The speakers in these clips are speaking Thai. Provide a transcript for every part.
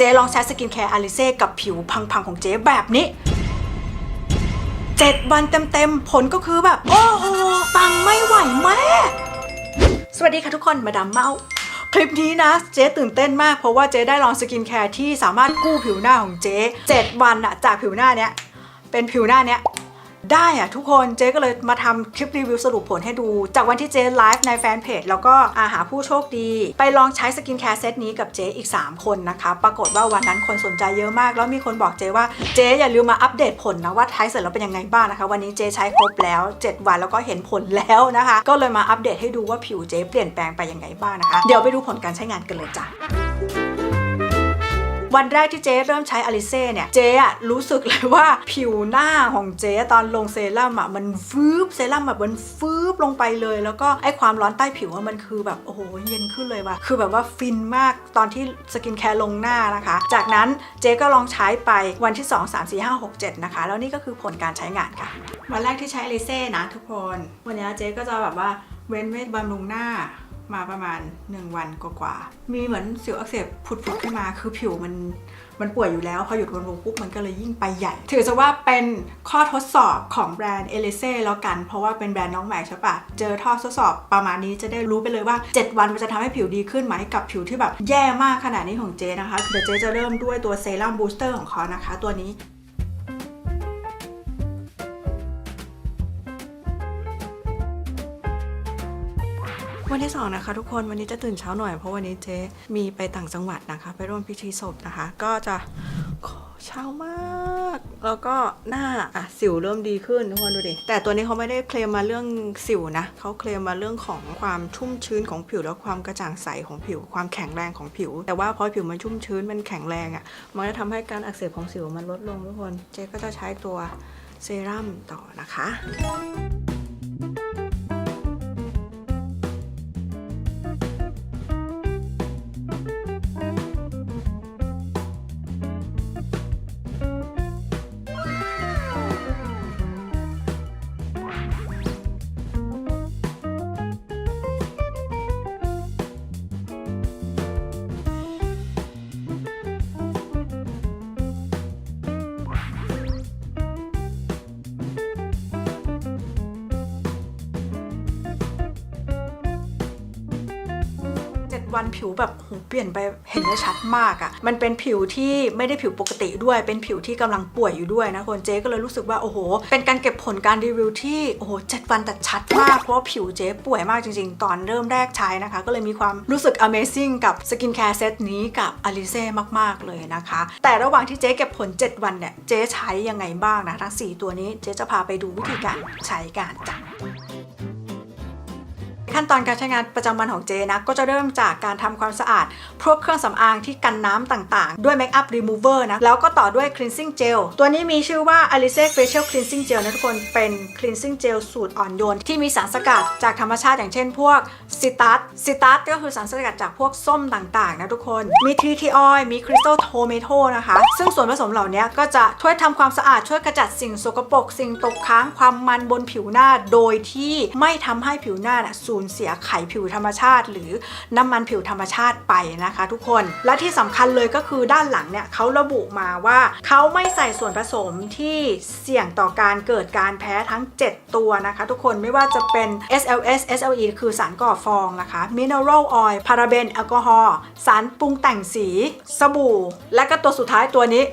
เจ๊ลองใช้สกินแคร์อลิเซ่กับผิวพังๆของเจ๊แบบนี้ 7 วันเต็มๆ ผลก็คือแบบ โอ้โห ปังไม่ไหวแม่ สวัสดีค่ะทุกคนมาดามเมาคลิปนี้นะเจ๊ตื่นเต้นมากเพราะว่าเจ๊ได้ลองสกินแคร์ที่สามารถกู้ผิวหน้าของเจ๊7วันอะจากผิวหน้าเนี้ยเป็นผิวหน้าเนี้ย ได้อะทุกคนเจ๊ก็เลยมาทำคลิปรีวิวสรุปผลให้ดู จากวันที่เจ๊ไลฟ์ในแฟนเพจแล้วก็อาหาผู้โชคดี ไปลองใช้สกินแคร์เซตนี้กับเจ๊อีก 3 คนนะคะ ปรากฏว่าวันนั้นคนสนใจเยอะมาก แล้วมีคนบอกเจ๊ว่าเจ๊อย่าลืมมาอัปเดตผลนะว่าใช้เสร็จแล้วเป็นยังไงบ้างนะคะ วันนี้เจ๊ใช้ครบแล้ว 7 วันแล้วก็เห็นผลแล้วนะคะ ก็เลยมาอัปเดตให้ดูว่าผิวเจ๊เปลี่ยนแปลงไปยังไงบ้างนะคะ เดี๋ยวไปดูผลการใช้งานกันเลยจ้ะ วันแรกที่เจ๊เริ่มใช้อลิเซ่เนี่ยเจ๊อะรู้สึกเลยว่าผิวหน้าของเจ๊ตอนลงเซรั่มอะมันฟืบเซรั่มแบบมันฟืบลงไปเลย แล้วก็ไอความร้อนใต้ผิวอะมันคือแบบโอ้โหเย็นขึ้นเลยว่ะคือแบบว่าฟินมากตอนที่สกินแคร์ลงหน้านะคะ จากนั้นเจ๊ก็ลองใช้ไปวันที่ 2 3 4 5 6 7 นะคะ แล้วนี่ก็คือผลการใช้งานค่ะ วันแรกที่ใช้อลิเซ่นะทุกคน วันนี้เจ๊ก็จะแบบว่าเว้นเวทบำรุงหน้า มาประมาณ 1 วันกว่าๆ มีเหมือนสิวอักเสบผุดๆขึ้นมา คือผิวมันมันป่วยอยู่แล้ว พอหยุดบำรุงปุ๊บมันก็เลยยิ่งไปใหญ่ ถือซะว่าเป็นข้อทดสอบของแบรนด์เอลิเซ่แล้วกัน เพราะว่าเป็นแบรนด์น้องใหม่ใช่ปะเจอท่อทดสอบประมาณนี้จะได้รู้ไปเลยว่า 7 วันมันจะทำให้ผิวดีขึ้นไหมกับผิวที่แบบแย่มากขนาดนี้ของเจนะคะ เดี๋ยวเจจะเริ่มด้วยตัวเซรั่มบูสเตอร์ของเขานะคะ ตัวนี้ วันที่สองนะคะทุกคนวันนี้จะตื่นเช้าหน่อยเพราะวันนี้เจ๊มีไปต่างจังหวัดนะคะ ไปร่วมพิธีศพนะคะ ก็จะเช้ามาก แล้วก็หน้าอะสิวเริ่มดีขึ้นทุกคนดูดิ แต่ตัวนี้เขาไม่ได้เคลมมาเรื่องสิวนะ เขาเคลมมาเรื่องของความชุ่มชื้นของผิวและความกระจ่างใสของผิว ความแข็งแรงของผิว แต่ว่าพอผิวมันชุ่มชื้นมันแข็งแรงอะ่ะ มันจะทำให้การอักเสบของสิวมันลดลงทุกคน เจ๊ก็จะใช้ตัวเซรั่มต่อนะคะ วันผิวแบบโหเปลี่ยนไปเห็นได้ชัดมากอะ่ะ มันเป็นผิวที่ไม่ได้ผิวปกติด้วย เป็นผิวที่กำลังป่วยอยู่ด้วยนะคนเจ๊ก็เลยรู้สึกว่าโอ้โห เป็นการเก็บผลการรีวิวที่โอ้โหเจ็ดวันแต่ชัดมาก เพราะว่าผิวเจ๊ป่วยมากจริง ๆ ตอนเริ่มแรกใช้นะคะ ก็เลยมีความรู้สึก Amazing กับสกินแคร์เซตนี้กับอลิเซ่มากๆเลยนะคะ แต่ระหว่างที่เจ๊เก็บผล 7 วันเนี่ย เจ๊ใช้ยังไงบ้างนะทั้ง 4 ตัวนี้เจ๊จะพาไปดูวิธีการใช้การจ้ะ ขั้นตอนการใช้งานประจำวันของเจนะ ก็จะเริ่มจากการทำความสะอาด พวกเครื่องสำอางที่กันน้ำต่างๆ ด้วย Make Up Remover นะ แล้วก็ต่อด้วย Cleansing Gel ตัวนี้มีชื่อว่า Alice Facial Cleansing Gel นะทุกคน เป็น Cleansing Gel สูตรอ่อนโยน ที่มีสารสกัดจากธรรมชาติอย่างเช่นพวกซิตัสซิตัสก็คือสารสกัดจากพวกส้มต่างๆนะทุกคน มีทรีทีออยมี Crystal Tomato นะคะ ซึ่งส่วนผสมเหล่านี้ก็จะช่วยทำความสะอาดช่วยกระจัดสิ่งสกปรกสิ่งตกค้างความมันบนผิวหน้า โดยที่ไม่ทำให้ผิวหน้าน่ะสูญเสียไขผิวธรรมชาติ หรือน้ำมันผิวธรรมชาติไปนะคะ ทุกคน และที่สำคัญเลยก็คือด้านหลังเนี่ยเขาระบุมาว่าเขาไม่ใส่ส่วนผสมที่เสี่ยงต่อการเกิดการแพ้ทั้ง 7 ตัวนะคะ ทุกคนไม่ว่าจะเป็น SLS SLE คือสารก่อฟองนะคะ Mineral Oil พาราเบนแอลกอฮอล์สารปรุงแต่งสี สบู่ และก็ตัวสุดท้ายตัวนี้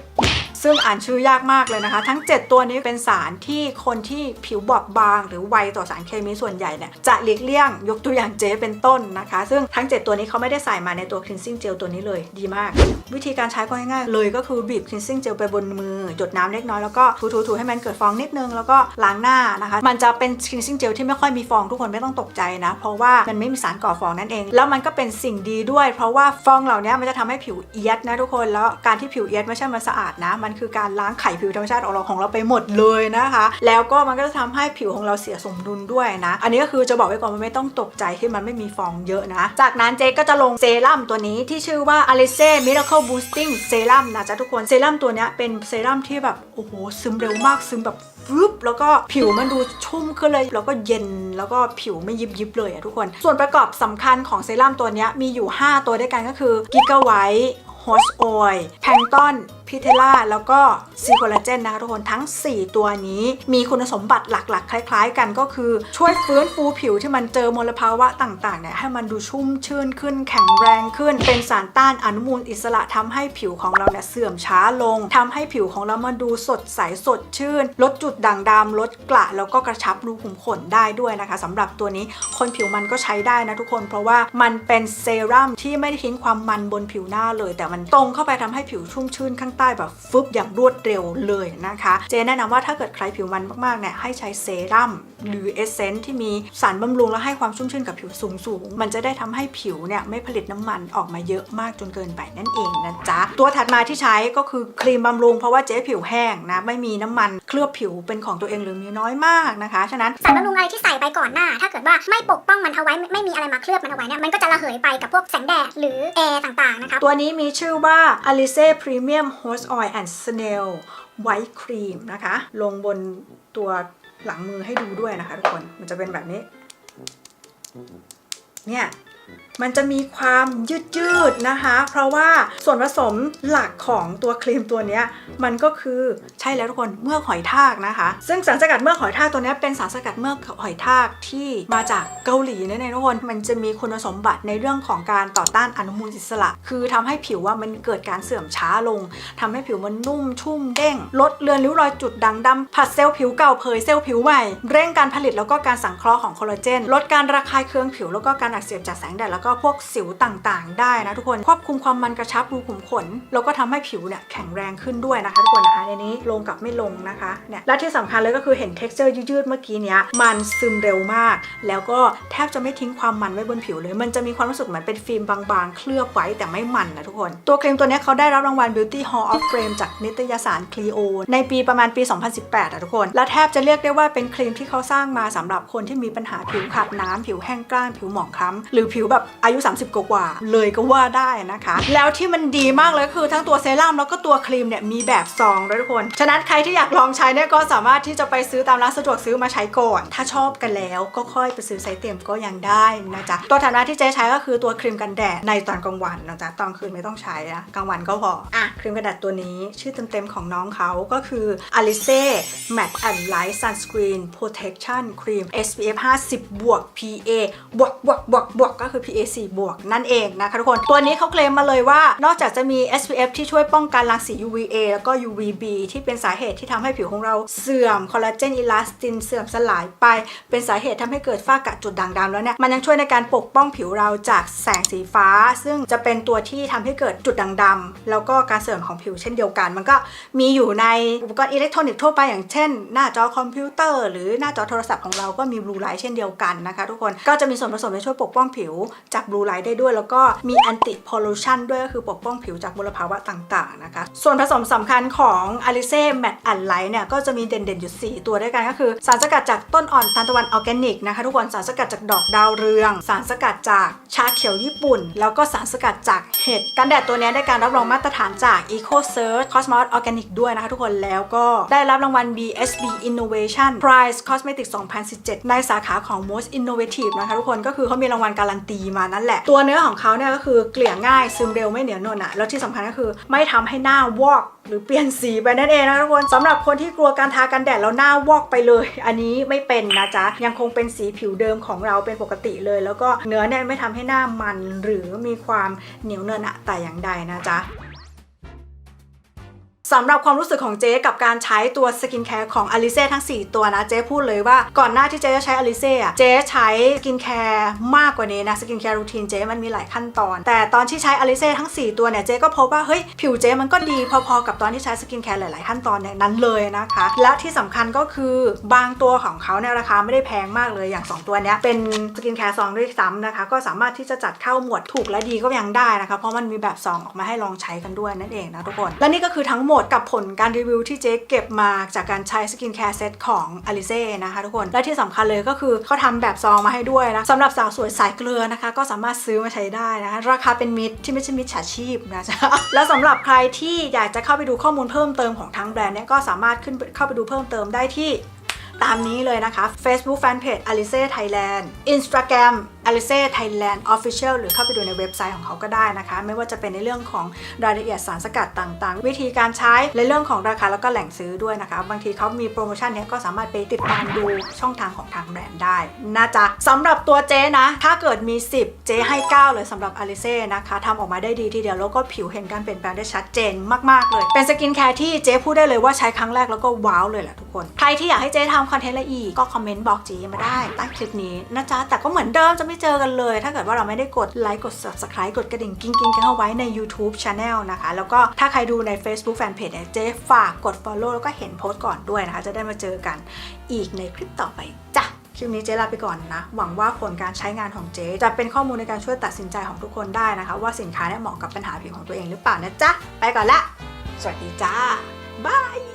ซึ่งอ่านชื่อยากมากเลยนะคะ ทั้ง 7 ตัวนี้เป็นสารที่คนที่ผิวบอบบาง หรือไวต่อสารเคมีส่วนใหญ่เนี่ยจะหลีกเลี่ยงยกตัวอย่างเจเป็นต้นนะคะ ซึ่งทั้ง 7 ตัวนี้เขาไม่ได้ใส่มาในตัว cleansing gel ตัวนี้เลยดีมาก วิธีการใช้ก็ง่ายๆเลยก็คือบีบ cleansing gel ไปบนมือหยดน้ำเล็กน้อยแล้วก็ถูๆๆให้มันเกิดฟองนิดนึงแล้วก็ล้างหน้านะคะ มันจะเป็น cleansing gel ที่ไม่ค่อยมีฟองทุกคนไม่ต้องตกใจนะ เพราะว่ามันไม่มีสารก่อฟองนั่นเอง แล้วมันก็เป็นสิ่งดีด้วย เพราะว่าฟองเหล่านี้มันจะทำให้ผิวเอียดนะทุกคนแล้วการที่ผิวเอียดไม่ใช่มันสะอาดนะมันคือการล้างไขผิวธรรมชาติของเราของเราไปหมดเลยนะคะ แล้วก็มันก็จะทำให้ผิวของเราเสียสมดุลด้วยนะ อันนี้ก็คือจะบอกไว้ก่อนว่าไม่ต้องตกใจที่มันไม่มีฟองเยอะนะ จากนั้นเจ๊ก็จะลงเซรั่มตัวนี้ที่ชื่อว่า Alice Miracle Boosting Serum นะจ๊ะทุกคนเซรั่มตัวนี้เป็นเซรั่มที่แบบโอ้โหซึมเร็วมากซึมแบบฟึบแล้วก็ผิวมันดูชุ่มขึ้นเลย แล้วก็เย็นแล้วก็ผิวไม่ยิบยิบเลยอะทุกคน ส่วนประกอบสำคัญของเซรั่มตัวนี้มีอยู่ 5 ตัวด้วยกันก็คือกิกะไวท์โฮ Horse Oil แพงต้นพิเทล่าแล้วก็ซีโคลลาเจนนะคะทุกคนทั้ง 4 ตัวนี้ มีคุณสมบัติหลักๆ คล้ายๆ กันก็คือ ช่วยฟื้นฟูผิวที่มันเจอมลภาวะต่างๆเนี่ยให้มันดูชุ่มชื่นขึ้นแข็งแรงขึ้น เป็นสารต้านอนุมูลอิสระทำให้ผิวของเราเนี่ยเสื่อมช้าลงทำให้ผิวของเรามันดูสดใสสดชื่น ลดจุดด่างดำลดกระแล้วก็กระชับรูขุมขนได้ด้วยนะคะสำหรับตัวนี้คนผิวมันก็ใช้ได้นะทุกคน เพราะว่ามันเป็นเซรั่มที่ไม่ได้ทิ้งความมันบนผิวหน้าเลย แต่มันตรงเข้าไปทำให้ผิวชุ่มชื่นข้างใต้แบบฟึบอย่างรวดเร็วเลยนะคะ เจแนะนำว่าถ้าเกิดใครผิวมันมากๆเนี่ยให้ใช้เซรั่มหรือเอเซนต์ที่มีสารบำรุงและให้ความชุ่มชื่นกับผิวสูงสูงๆมันจะได้ทำให้ผิวเนี่ยไม่ผลิตน้ำมันออกมาเยอะมากจนเกินไปนั่นเองนะจ๊ะตัวถัดมาที่ใช้ก็คือครีมบำรุงเพราะว่าเจ๊ผิวแห้งนะไม่มีน้ำมันเคลือบผิวเป็นของตัวเองหรือมีน้อยมากนะคะฉะนั้นสารบำรุงอะไรที่ใส่ไปก่อนหน้า ถ้าเกิดว่าไม่ปกป้องมันเอาไว้ไม่ไม่มีอะไรมาเคลือบมันเอาไว้เนี่ยมันก็จะระเหยไปกับพวกแสงแดดหรือแอร์ต่างๆนะคะตัวนี้มีชื่อว่า Alice Premium Horse Oil and Snail White Cream นะคะ ลงบนตัวหลังมือให้ดูด้วยนะคะทุกคน มันจะเป็นแบบนี้ เนี่ย มันจะมีความยืดยืดๆนะคะ เพราะว่าส่วนผสมหลักของตัวครีมตัวนี้มันก็คือใช่แล้วทุกคนเมือกหอยทากนะคะ ซึ่งสารสกัดเมือกหอยทากตัวนี้เป็นสารสกัดเมือกหอยทากที่มาจากเกาหลีนั่นเองทุกคนมันจะมีคุณสมบัติในเรื่องของการต่อต้านอนุมูลอิสระ คือทำให้ผิวว่ามันเกิดการเสื่อมช้าลงทำให้ผิวมันนุ่มชุ่มเด้ง ลดเลือนริ้วรอยจุดด่างดำผัดเซลล์ผิวเก่าเผยเซลล์ผิวใหม่เร่งการผลิตแล้วก็การสังเคราะห์ของคอลลาเจนลดการระคายเคืองผิวแล้วก็การอักเสบจากแสงแดดแล้วก็พวกสิวต่างๆ ได้นะทุกคนควบคุมความมันกระชับรูขุมขนแล้วก็ทำให้ผิวเนี่ยแข็งแรงขึ้นด้วยนะคะทุกคนนะคะในนี้ลงกับไม่ลงนะคะเนี่ยและที่สำคัญเลยก็คือเห็น texture ยืดๆเมื่อกี้เนี้ยมันซึมเร็วมาก แล้วก็แทบจะไม่ทิ้งความมันไว้บนผิวเลย มันจะมีความรู้สึกเหมือนเป็นฟิล์มบางๆ เคลือบไว้แต่ไม่มันนะทุกคน ตัวครีมตัวนี้เขาได้รับรางวัล Beauty Hall of Fame จากนิตยสาร Clio ในปีประมาณปี 2018อะทุกคน และแทบจะเรียกได้ว่าเป็นครีมที่เขาสร้างมาสำหรับคนที่มีปัญหาผิวขาดน้ำผิวแห้งกร้านผิวหมองคล้ำหรือผิวแบบอายุ 30 กว่าเลยก็ว่าได้นะคะ แล้วที่มันดีมากเลยคือทั้งตัวเซรั่มแล้วก็ตัวครีมเนี่ยมีแบบซองด้วยทุกคน ฉะนั้นใครที่อยากลองใช้เนี่ยก็สามารถที่จะไปซื้อตามร้านสะดวกซื้อมาใช้ก่อน ถ้าชอบกันแล้วก็ค่อยไปซื้อไซส์เต็มก็ยังได้นะจ๊ะตัวถัดมาที่เจ๊ใช้ก็คือตัวครีมกันแดดในตอนกลางวันนะจ๊ะตอนคืนไม่ต้องใช้นะกลางวันก็พออะครีมกันแดดตัวนี้ชื่อเต็มๆของน้องเขาก็คือ Alice Matte and Light Sunscreen Protection Cream SPF 50 บวก PA บวกบวกบวกบวกก็คือือ PA 4 บวกนั่นเองนะคะทุกคน ตัวนี้เขาเคลมมาเลยว่านอกจากจะมี SPF ที่ช่วยป้องกันรังสี UVA แล้วก็ UVB ที่เป็นสาเหตุที่ทำให้ผิวของเราเสื่อมคอลลาเจนอิลาสตินเสื่อมสลายไป เป็นสาเหตุทำให้เกิดฝ้ากระจุดด่างดำแล้วเนี่ยมันยังช่วยในการปกป้องผิวเราจากแสงสีฟ้า ซึ่งจะเป็นตัวที่ทำให้เกิดจุดด่างดำแล้วก็การเสื่อมของผิวเช่นเดียวกัน มันก็มีอยู่ในอุปกรณ์อิเล็กทรอนิกส์ทั่วไปอย่างเช่น หน้าจอคอมพิวเตอร์หรือหน้าจอโทรศัพท์ของเราก็มีบลูไลท์เช่นเดียวกันนะคะทุกคนก็จะมีส่วนผสมที่ช่วยปกป้องผิวจากบลูไลท์ได้ด้วย แล้วก็มีแอนติพอลูชันด้วยก็คือปกป้องผิวจากมลภาวะต่างๆนะคะ ส่วนผสมสำคัญของ Alice Matte and Light เนี่ยก็จะมีเด่นๆอยู่ 4 ตัวด้วยกันก็คือ สารสกัดจากต้นอ่อนทานตะวันออร์แกนิกนะคะทุกคนสารสกัดจากดอกดาวเรือง สารสกัดจากชาเขียวญี่ปุ่น แล้วก็สารสกัดจากเห็ดกันแดดตัวนี้ได้การรับรองมาตรฐานจาก Eco Search Cosmos Organic ด้วยนะคะทุกคนแล้วก็ได้รับรางวัล BSB Innovation Prize Cosmetics 2017 ในสาขาของ Most Innovative นะคะทุกคนก็คือเขามีรางวัลการันตีมานั่นแหละ ตัวเนื้อของเขาเนี่ยก็คือเกลี่ยง่ายซึมเร็วไม่เหนียวหนวลอะแล้วที่สำคัญก็คือไม่ทำให้หน้าวอกหรือเปลี่ยนสีไปนั่นเองนะทุกคนสำหรับคนที่กลัวการทากันแดดแล้วหน้าวอกไปเลย อันนี้ไม่เป็นนะจ๊ะ ยังคงเป็นสีผิวเดิมของเราเป็นปกติเลย แล้วก็เนื้อเนี่ยไม่ทำให้หน้ามันหรือมีความเหนียวเนินอะแต่อย่างใดนะจ๊ะ สำหรับความรู้สึกของเจ๊กับการใช้ตัวสกินแคร์ของอลิเซ่ทั้ง 4 ตัวนะ เจ๊พูดเลยว่าก่อนหน้าที่เจ๊จะใช้อลิเซ่อะเจ๊ใช้สกินแคร์มากกว่านี้นะสกินแคร์รูทีนเจ๊มันมีหลายขั้นตอน แต่ตอนที่ใช้อลิเซ่ทั้ง 4 ตัวเนี่ยเจ๊ก็พบว่าเฮ้ยผิวเจ๊มันก็ดีพอๆกับตอนที่ใช้สกินแคร์หลายๆขั้นตอนเนี่ยนั้นเลยนะคะ และที่สำคัญก็คือบางตัวของเขาเนี่ยราคาไม่ได้แพงมากเลยอย่าง 2 ตัวเนี้ยเป็นสกินแคร์ซองด้วยซ้ำนะคะก็สามารถที่จะจัดเข้าหมวดถูกและดีก็ยังได้นะคะเพราะมันมีแบบซองออกมาให้ลองใช้กันด้วยนั่นเองนะทุกคนและนี่ก็คือทั้งหมดกับผลการรีวิวที่เจ๊เก็บมาจากการใช้สกินแคร์เซตของ a l i c e นะคะทุกคน และที่สำคัญเลยก็คือเขาทำแบบซองมาให้ด้วยนะสำหรับสาวสวยสายเกลือนะคะ ก็สามารถซื้อมาใช้ได้นะคะราคาเป็นมิตรที่ไม่ใช่มิตรฉาชีพนะจ๊ะแล้วสำหรับใครที่อยากจะเข้าไปดูข้อมูลเพิ่มเติมของทั้งแบรนด์เนี่ยก็สามารถขึ้นเข้าไปดูเพิ่มเติมได้ที่ตามนี้เลยนะคะ Facebook Fanpage Alice Thailand Instagram Alice Thailand Official หรือเข้าไปดูในเว็บไซต์ของเขาก็ได้นะคะ ไม่ว่าจะเป็นในเรื่องของรายละเอียดสารสกัดต่างๆ วิธีการใช้ในเรื่องของราคาแล้วก็แหล่งซื้อด้วยนะคะ บางทีเขามีโปรโมชั่นเนี้ยก็สามารถไปติดตามดูช่องทางของทางแบรนด์ได้นะจ๊ะสำหรับตัวเจ๊นะ ถ้าเกิดมี 10 เจ๊ให้ 9 เลยสำหรับ Alice นะคะทำออกมาได้ดีทีเดียวแล้วก็ผิวเห็นการเปลี่ยนแปลงได้ชัดเจนมากๆเลย เป็นสกินแคร์ที่เจ๊พูดได้เลยว่าใช้ครั้งแรกแล้วก็ว้าวเลยแหละทุกคน ใครที่อยากให้เจ๊ทำคอนเทนต์อะไรอีกก็คอมเมนต์บอกเจ๊มาได้ใต้คลิปนี้นะจ๊ะแต่ก็เหมือนเดิมจะไม่เจอกันเลย ถ้าเกิดว่าเราไม่ได้กดไลค์กด subscribe กดกระดิ่งกิ้งกิ้งกันเอาไว้ใน YouTube Channel นะคะ แล้วก็ถ้าใครดูใน Facebook Fanpage เนี่ยเจ๊ฝากกด follow แล้วก็เห็นโพสต์ก่อนด้วยนะคะ จะได้มาเจอกันอีกในคลิปต่อไปจ้ะคลิปนี้เจ๊ลาไปก่อนนะ หวังว่าผลการใช้งานของเจ๊จะเป็นข้อมูลในการช่วยตัดสินใจของทุกคนได้นะคะ ว่าสินค้าเนี่ยเหมาะกับปัญหาผิวของตัวเองหรือเปล่านะจ๊ะ ไปก่อนละ สวัสดีจ้า บาย